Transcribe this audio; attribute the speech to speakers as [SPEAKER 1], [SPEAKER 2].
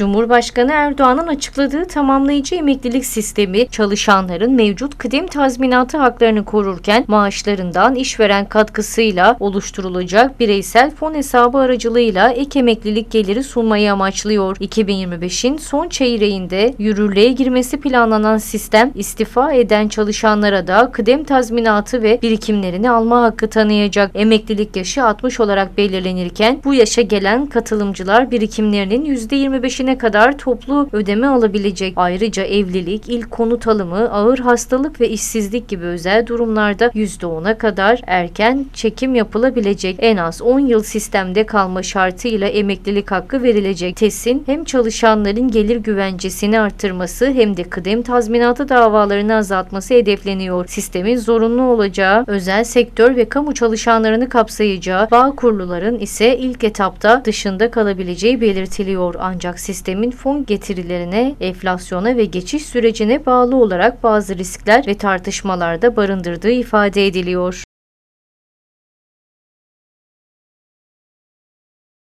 [SPEAKER 1] Cumhurbaşkanı Erdoğan'ın açıkladığı tamamlayıcı emeklilik sistemi çalışanların mevcut kıdem tazminatı haklarını korurken maaşlarından işveren katkısıyla oluşturulacak bireysel fon hesabı aracılığıyla ek emeklilik geliri sunmayı amaçlıyor. 2025'in son çeyreğinde yürürlüğe girmesi planlanan sistem istifa eden çalışanlara da kıdem tazminatı ve birikimlerini alma hakkı tanıyacak. Emeklilik yaşı 60 olarak belirlenirken bu yaşa gelen katılımcılar birikimlerinin %25'ine kadar toplu ödeme alabilecek. Ayrıca evlilik, ilk konut alımı, ağır hastalık ve işsizlik gibi özel durumlarda %10'a kadar erken çekim yapılabilecek. En az 10 yıl sistemde kalma şartıyla emeklilik hakkı verilecek. TES'in hem çalışanların gelir güvencesini artırması hem de kıdem tazminatı davalarını azaltması hedefleniyor. Sistemin zorunlu olacağı, özel sektör ve kamu çalışanlarını kapsayacağı, bağ kuruluların ise ilk etapta dışında kalabileceği belirtiliyor. Ancak sistemin fon getirilerine, enflasyona ve geçiş sürecine bağlı olarak bazı riskler ve tartışmalarda barındırdığı ifade ediliyor.